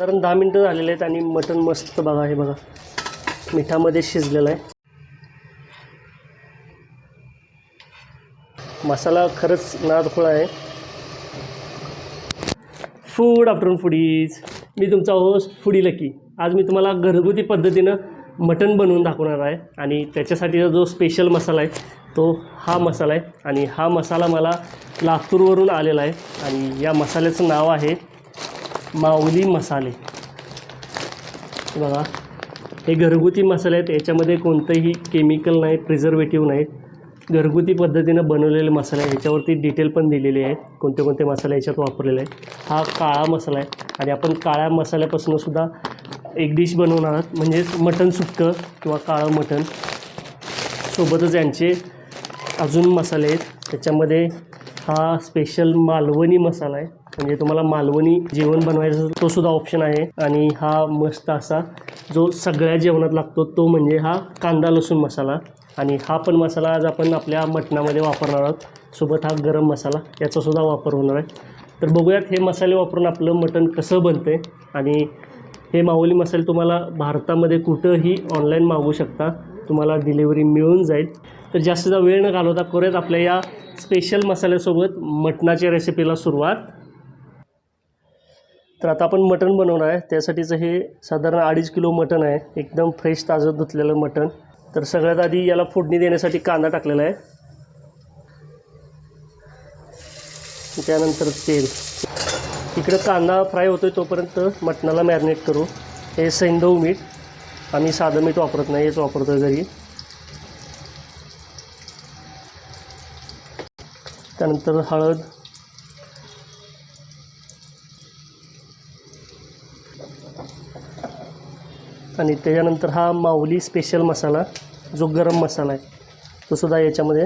साधारण दहा मिनटं झालेले आहेत आणि मटण मस्त बघा हे बघा. मिठामध्ये शिजलेलं आहे. मसाला खरंच नादखोळा आहे. फूड आफ्टरनून फुडीज मी तुमचा होस्ट फुडी लकी. आज मी तुम्हाला घरगुती पद्धतीनं मटण बनवून दाखवणार आहे आणि त्याच्यासाठीचा जो स्पेशल मसाला आहे तो हा मसाला आहे. आणि हा मसाला मला लातूरवरून आलेला आहे. आणि या मसाल्याचं नाव आहे माऊली मसाले. बघा हे घरगुती मसाले आहेत. याच्यामध्ये कोणतंही केमिकल नाही प्रिझर्वेटिव्ह नाहीत घरगुती पद्धतीनं बनवलेले मसाले आहे याच्यावरती डिटेल पण दिलेली आहेत कोणते कोणते मसाले याच्यात वापरलेले आहेत. हा काळा मसाला आहे. आणि आपण काळ्या मसाल्यापासून सुद्धा एक डिश बनवणार आहात. म्हणजेच मटण सुक्कं किंवा काळं मटण. सोबतच यांचे अजून मसाले आहेत. त्याच्यामध्ये हा स्पेशल मालवणी मसाला आहे. म्हणजे तुम्हाला मालवणी जेवण बनवायचं तो सुद्धा ऑप्शन आहे. आणि हा मस्त असा जो सगळ्या जेवणात लागतो तो म्हणजे हा कांदा लसूण मसाला. आणि हा पण मसाला आज आपण आपल्या मटणामध्ये वापरणार आहोत. सोबत हा गरम मसाला याचासुद्धा वापर होणार आहे. तर बघूयात हे मसाले वापरून आपलं मटण कसं बनतं आहे आणि हे माऊली मसाले तुम्हाला भारतामध्ये कुठंही ऑनलाईन मागवू शकता. तुम्हाला डिलेवरी मिळून जाईल. तर जास्तीचा वेळ न घालवता करूयात आपल्या या स्पेशल मसाल्यासोबत मटणाच्या रेसिपीला सुरुवात. तर आता आपण मटण बनवणार आहे. त्यासाठीचं हे साधारण अडीच किलो मटण आहे. एकदम फ्रेश ताजं धुतलेलं मटण. तर सगळ्यात आधी याला फोडणी देण्यासाठी कांदा टाकलेला आहे. त्यानंतर तेल. इकडं कांदा फ्राय होतो आहे तोपर्यंत मटणाला मॅरिनेट करू. हे सैंधव मीठ. आम्ही साधं मीठ वापरत नाही हेच वापरतो आहे घरी. त्यानंतर हळद. आणि त्याच्यानंतर हा माऊली स्पेशल मसाला जो गरम मसाला आहे तो सुद्धा याच्यामध्ये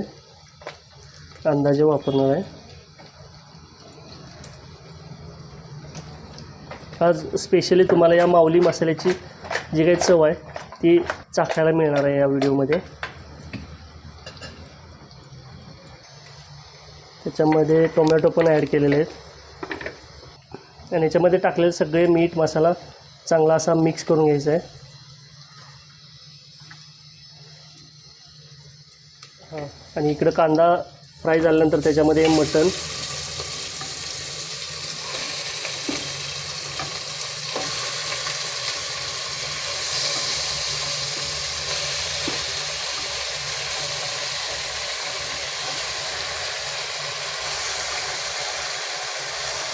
अंदाजे वापरणार आहे. आज स्पेशली तुम्हाला या माऊली मसाल्याची जी काही चव आहे ती चाखायला मिळणार आहे या व्हिडिओमध्ये. त्याच्यामध्ये टोमॅटो पण ॲड केलेले आहेत. आणि याच्यामध्ये टाकलेले सगळे मीठ मसाला चांगला असा मिक्स करून घ्यायचा आहे. आणि इकडं कांदा फ्राय झाल्यानंतर त्याच्यामध्ये मटण.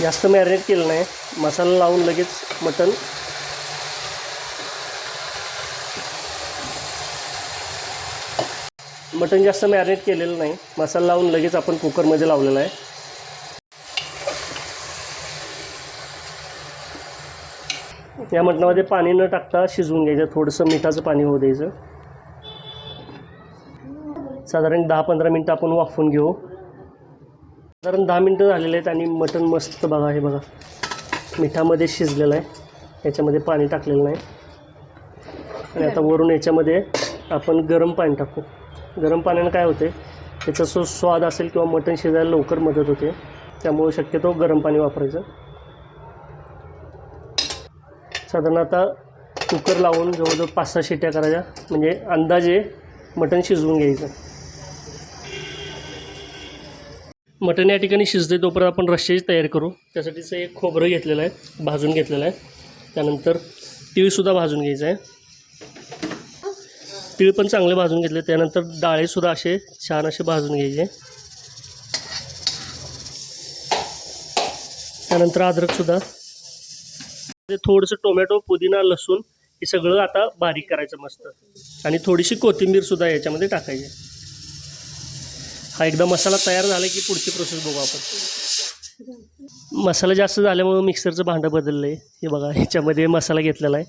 जास्त मॅरिनेट केलं नाही. मसाला लावून लगेच मटण. मटण जास्त मॅरिनेट केलेलं नाही. मसाला लावून लगेच आपण कुकरमध्ये लावलेला आहे. या मटणामध्ये पाणी न टाकता शिजवून घ्यायचं. थोडंसं मिठाचं पाणी होऊ द्यायचं. साधारण दहा पंधरा मिनटं आपण वाफवून घेऊ. साधारण दहा मिनटं झालेले आहेत आणि मटण मस्त बघा हे बघा. मिठामध्ये शिजलेलं आहे. याच्यामध्ये पाणी टाकलेलं नाही. आणि आता वरून याच्यामध्ये आपण गरम पाणी टाकू. गरम पाण्यानं काय होते त्याचा जो स्वाद असेल किंवा मटण शिजायला लवकर मदत होते त्यामुळे शक्यतो गरम पाणी वापरायचं. साधारण आता कुकर लावून जवळजवळ पाच सहा शिट्या करायच्या म्हणजे अंदाजे मटण शिजवून घ्यायचं. मटण या ठिकाणी शिजते तोपर्यंत आपण रश्श्याची तयारी करू. त्यासाठीचं एक खोबरं घेतलेलं आहे भाजून घेतलेलं आहे. त्यानंतर तीळसुद्धा भाजून घ्यायचं आहे. तीळ पण चांगले भाजून घेतले. त्यानंतर डाळेसुद्धा असे छान असे भाजून घ्यायचे. त्यानंतर अद्रकसुद्धा थोडंसं टोमॅटो पुदिना लसूण हे सगळं आता बारीक करायचं मस्त. आणि थोडीशी कोथिंबीरसुद्धा याच्यामध्ये टाकायची. हा एकदा मसाला तयार झाला की पुढची प्रोसेस बघू आपण. मसाला जास्त झाल्यामुळं मिक्सरचं भांडं बदललं आहे हे बघा ह्याच्यामध्ये मसाला घेतलेला आहे.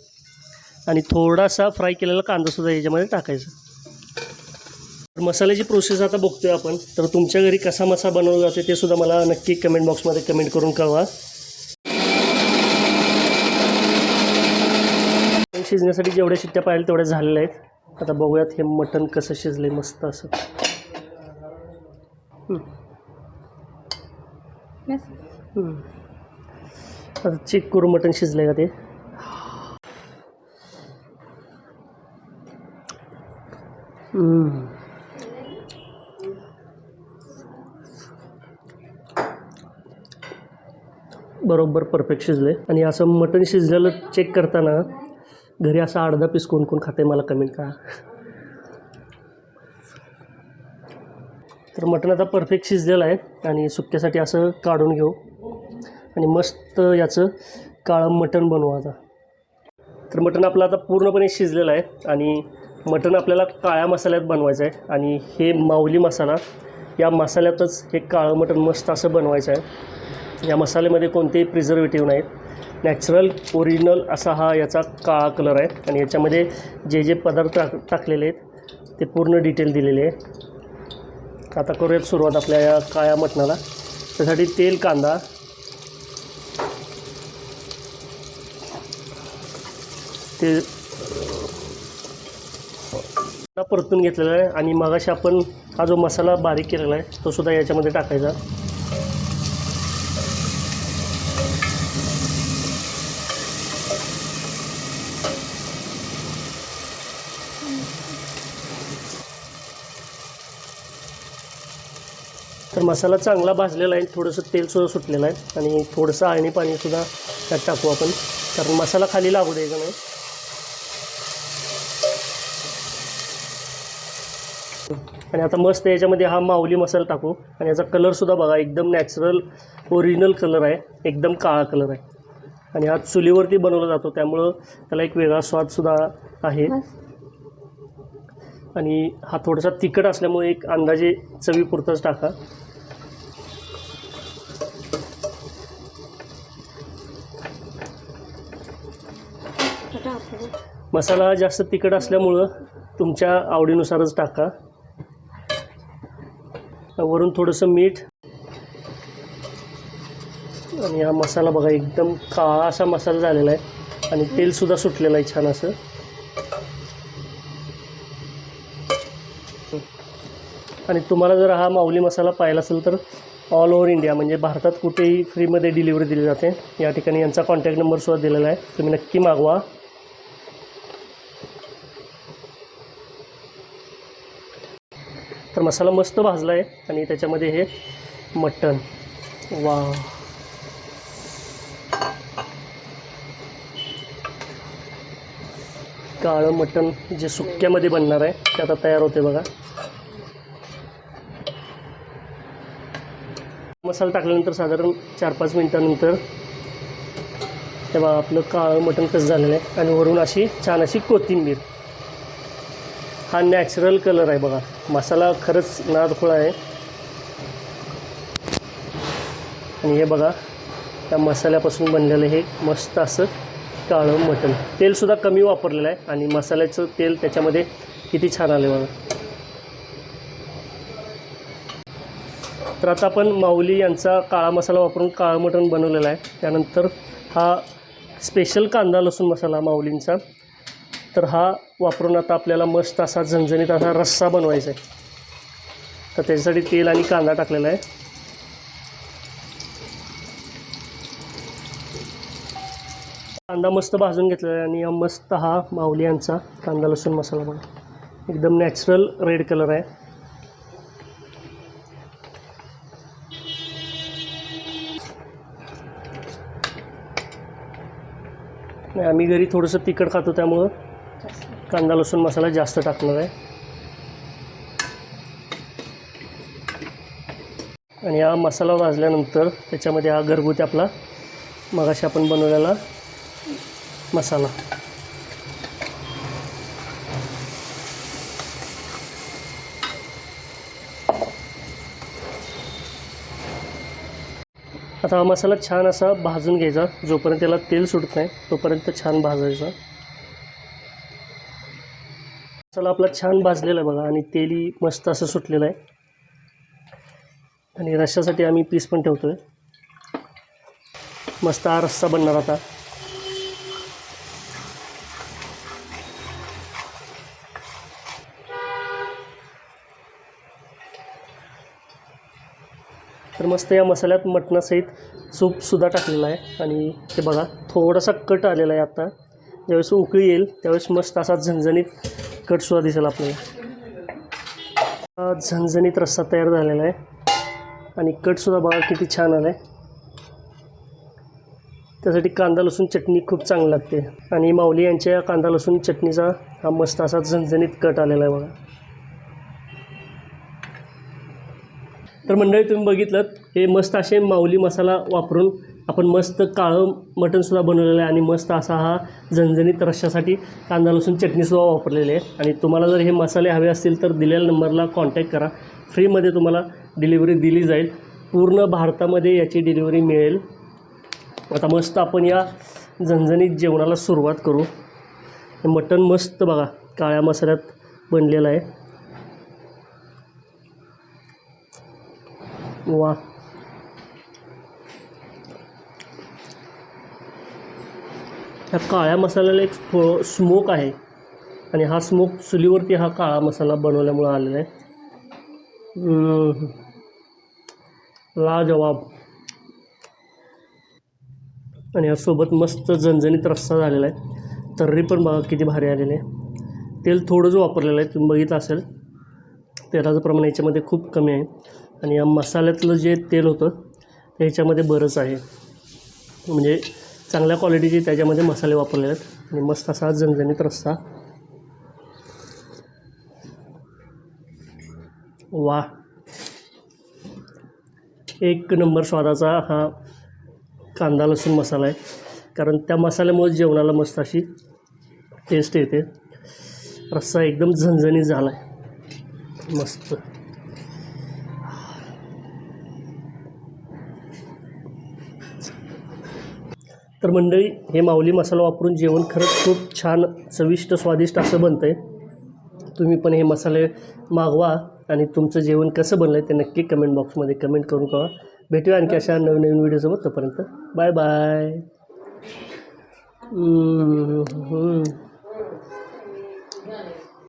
आणि थोडासा फ्राय केलेला कांदासुद्धा याच्यामध्ये टाकायचा. तर मसाल्याची प्रोसेस आता बघतोय आपण. तर तुमच्या घरी कसा मसाला बनवला जाते ते सुद्धा मला नक्की कमेंट बॉक्समध्ये कमेंट करून कळवा. शिजण्यासाठी जेवढ्या शिट्ट्या पाहिजे तेवढ्या झालेल्या आहेत. आता बघूयात हे मटण कसं शिजलं मस्त असं. आता चेक करू मटण शिजलं आहे का ते? बरोबर परफेक्ट शिजले. आणि असं मटण शिजलेलं चेक करताना घरी असा अर्धा पीस कोण कोण खाते मला कमेंट करा. तर मटण आता परफेक्ट शिजलेलं आहे आणि सुक्यासाठी असं काढून घेऊ. आणि मस्त याचं काळं मटण बनवू आता. तर मटण आपलं आता पूर्णपणे शिजलेलं आहे आणि मटण आपल्याला काळ्या मसाल्यात बनवायचं आहे. आणि हे माऊली मसाला या मसाल्यातच हे काळं मटण मस्त असं बनवायचं आहे. या मसाल्यामध्ये कोणतेही प्रिझर्वेटिव्ह नाहीत. नॅचरल ओरिजिनल असा हा याचा काळा कलर आहे. आणि याच्यामध्ये जे जे पदार्थ टाक टाकलेले आहेत ते पूर्ण डिटेल दिलेले आहे. आता करूयात सुरुवात आपल्या या काळ्या मटणाला. त्यासाठी तेल कांदा. ते परतून घेतलेला आहे. आणि मगाशी आपण हा जो मसाला बारीक केलेला आहे तो सुद्धा याच्यामध्ये टाकायचा. तर मसाला चांगला भाजलेला आहे. थोडंसं तेलसुद्धा सुटलेलं आहे. आणि थोडंसं आळणी पाणीसुद्धा त्यात टाकू आपण. कारण मसाला खाली लागू द्यायचा नाही. आणि आता मस्त याच्यामध्ये हा माऊली मसाला टाकू. आणि याचा कलरसुद्धा बघा एकदम नॅचरल ओरिजिनल कलर आहे. एकदम काळा कलर आहे. आणि हा चुलीवरती बनवला जातो. त्यामुळं त्याला एक वेगळा स्वादसुद्धा आहे. आणि हा थोडासा तिखट असल्यामुळे एक अंदाजे चवीपुरताच टाका. मसाला हा जास्त तिखट असल्यामुळं तुमच्या आवडीनुसारच टाका. वरून थोडंसं मीठ. आणि हा मसाला बघा एकदम काळा असा मसाला झालेला आहे. आणि तेलसुद्धा सुटलेलं आहे छान असं. आणि तुम्हाला जर हा माऊली मसाला पाहिला असेल तर ऑल ओव्हर इंडिया म्हणजे भारतात कुठेही फ्रीमध्ये डिलिव्हरी दिली जाते. या ठिकाणी यांचा कॉन्टॅक्ट नंबरसुद्धा दिलेला आहे. तुम्ही नक्की मागवा. तर मसाला मस्त भाजला आहे आणि त्याच्यामध्ये हे मटण. वा काळं मटण जे सुक्यामध्ये बनणार आहे ते आता तयार होते बघा. मसाला टाकल्यानंतर साधारण चार पाच मिनटानंतर तेव्हा आपलं काळं मटण कसं झालेलं आहे. आणि वरून अशी छान अशी कोथिंबीर. हा नॅचरल कलर आहे बघा. मसाला खरंच नादखुळा आहे. आणि हे बघा त्या मसाल्यापासून बनलेलं हे मस्त असं काळं मटण. तेलसुद्धा कमी वापरलेलं आहे आणि मसाल्याचं तेल त्याच्यामध्ये किती छान आलं बघा. तर आता आपण माऊली यांचा काळा मसाला वापरून काळं मटण बनवलेलं आहे. त्यानंतर हा स्पेशल कांदा लसूण मसाला माऊलींचा. तर हा वापरून आता आपल्याला मस्त असा झणझणीत असा रस्सा बनवायचा आहे. तर त्याच्यासाठी तेल आणि कांदा टाकलेला आहे. कांदा मस्त भाजून घेतलेला आहे आणि हा मस्त हा माऊली यांचा कांदा लसूण मसाला बघा. एकदम नॅचरल रेड कलर आहे. नाही आम्ही घरी थोडंसं तिखट खातो त्यामुळं कांदा लसूण मसाला जास्त टाकणार आहे. आणि हा मसाला भाजल्यानंतर त्याच्यामध्ये हा घरगुती आपला मगाशी आपण बनवलेला मसाला. आता हा मसाला छान असा भाजून घ्यायचा जोपर्यंत त्याला तेल सुटत नाही तोपर्यंत छान भाजायचा. मसाला आपला छान भाजलेला आहे बघा आणि तेलही मस्त असं सुटलेलं आहे. आणि रश्श्यासाठी आम्ही पीस पण ठेवतो आहे मस्त हा रस्सा बनणार आता. तर मस्त या मसाल्यात मटणासहित सूपसुद्धा टाकलेला आहे. आणि ते बघा थोडासा कट आलेला आहे आता. ज्यावेळेस उकळी येईल त्यावेळेस मस्त असा झणझणीत कटसुद्धा दिसेल आपल्याला. हा झणझणीत रस्सा तयार झालेला आहे. आणि कटसुद्धा बघा किती छान आला आहे त्यासाठी कांदा लसूण चटणी खूप चांगली लागते. आणि माऊली यांच्या कांदा लसूण चटणीचा हा मस्त असा झणझणीत कट आलेला आहे बघा. तर मंडळी तुम्ही बघितलं हे मस्त असे माऊली मसाला वापरून आपण मस्त काळं मटणसुद्धा बनवलेलं आहे आणि मस्त असा हा झणझणीत रश्श्यासाठी कांदा लसूण चटणीसुद्धा वापरलेली आहे. आणि तुम्हाला जर हे मसाले हवे असतील तर दिलेल्या नंबरला कॉन्टॅक्ट करा. फ्रीमध्ये तुम्हाला डिलिव्हरी दिली जाईल. पूर्ण भारतामध्ये याची डिलिव्हरी मिळेल. आता मस्त आपण या झणझणीत जेवणाला सुरुवात करू. मटण मस्त बघा काळ्या मसाल्यात बनलेलं आहे. वा. ह्या काळ्या मसाल्याला एक स्मोक आहे. आणि हा स्मोक चुलीवरती हा काळा मसाला बनवल्यामुळं आलेला आहे. लाजवाब. आणि यासोबत मस्त झणझणीत रस्सा झालेला आहे. तर्री पण बघा किती भारी आलेली आहे. तेल थोडंच वापरलेलं आहे. तुम्ही बघितलं असेल. तेलाचं प्रमाण याच्यामध्ये खूप कमी आहे. आणि या मसाल्यातलं जे तेल होतं ते ह्याच्यामध्ये बरंच आहे. म्हणजे चांगल्या क्वालिटीचे त्याच्यामध्ये मसाले वापरले आहेत. आणि मस्त असा झणझणीत रस्सा. वा. एक नंबर स्वादाचा हा कांदा लसूण मसाला आहे. कारण त्या मसाल्यामुळे जेवणाला मस्त अशी टेस्ट येते. रस्सा एकदम झणझणीत झाला आहे मस्त. तर मंडळी हे माऊली मसाला वापरून जेवण खरंच खूप छान चविष्ट स्वादिष्ट असं बनतं आहे तुम्ही पण हे मसाले मागवा आणि तुमचं जेवण कसं बनलं आहे ते नक्की कमेंट बॉक्समध्ये कमेंट करून कळवा. भेटूया आणखी अशा नवीन नवीन व्हिडिओसोबत तोपर्यंत बाय बाय